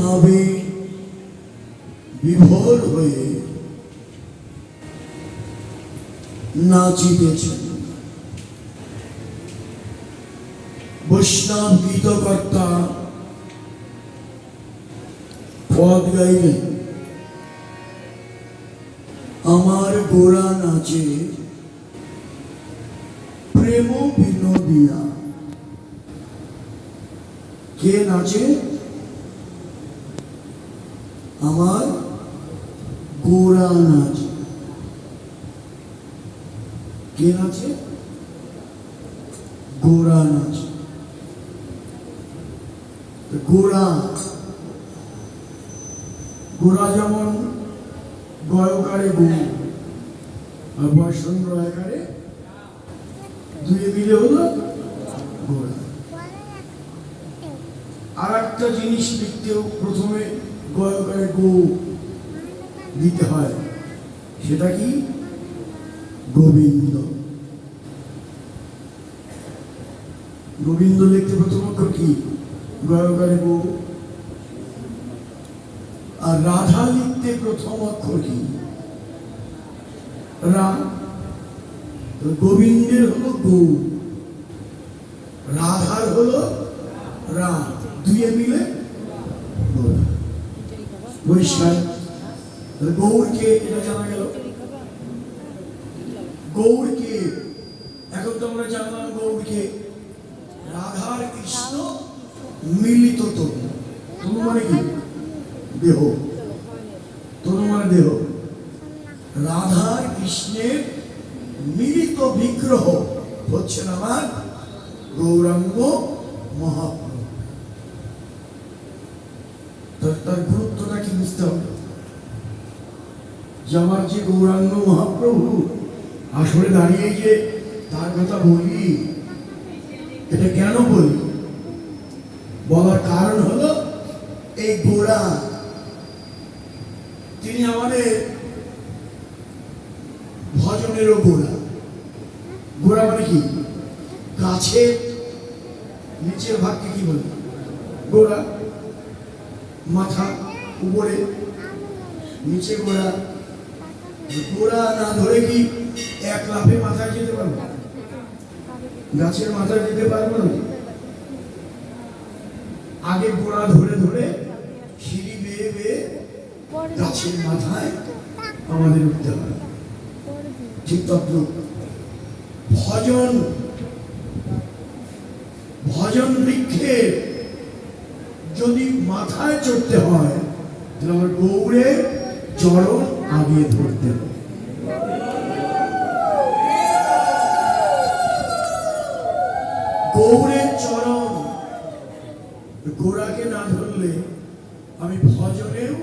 ভাবে বিভোর হয়ে নাচিতেছেন বৈষ্ণব গীতকর্তা পদ গাইলেন, আমার গোড়া নাচে প্রেম বিনোদিয়া। কে নাচে? আমার গোড়া নাচে। কে নাচে? গোড়া নাচে। গোড়া গোড়া যেমন গয়কারে গো আর বয়সন রয়কারে দুয়ে মিলে হলো গোড়া আর একটা জিনিস লিখতেও প্রথমে গয়কারে গো দিতে হয়। সেটা কি? গোবিন্দ। গোবিন্দ লিখতে প্রথম অক্ষর কি? গয়কারে গো আর রাধা লিখতে প্রথম অক্ষর কি? রা। গোবিন্দের হলো গো। রাধার হলো রা। দুয়ে মিলে গোরা। পরিষ্কার তাহলে গৌরকে এটা জানা গেল। গৌরকে এখন তো আমরা জানলাম গৌরকে রাধার কৃষ্ণ মিলিত তনু। তনু মানে কি? দেহ। তনু মানে দেহ। রাধার কৃষ্ণের মিলিত বিগ্রহ হচ্ছেন আমার গৌরাঙ্গ মহাপ্রভু। তার গুরুত্বটা কি বুঝতে হবে? যে আমার যে গৌরাঙ্গ মহাপ্রভু আসলে দাঁড়িয়ে গিয়ে তার কথা বলি, এটা কেন বলি? বলার কারণ হলো, এই গোড়া তিনি আমাদের ভজনেরও গোড়া গোড়া মানে কি? গাছের নিচের ভাগকে কি বলে? গোড়া মাথা উপরে, নিচে গোড়া। গোড়া না ধরে কি এক লাফে মাথায় যেতে পারব? গাছের মাথায় যেতে পারব না? আগে গোড়া ধরে ধরে সিঁড়ি বেয়ে বেয়ে গাছের মাথায় আমাদের উঠতে হবে। ঠিক তদ্রুপ। ভজন। ভজন বৃক্ষে যদি মাথায় চড়তে হয়, তাহলে আমার গৌড়ে চরণ আগে ধরতে হবে। গৌড়ের চরণ গোড়াকে না ধরলে আমি ভজনেও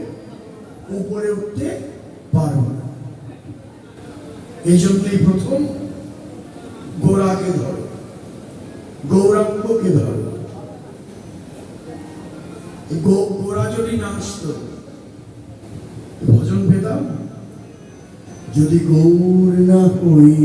উপরে উঠতে পারব না। এই জন্যই প্রথম গোড়াকে ধরো, গৌরাঙ্গকে ধরো। এই গো- যদি না আসতো ভজন পেতাম? যদি গৌর না হই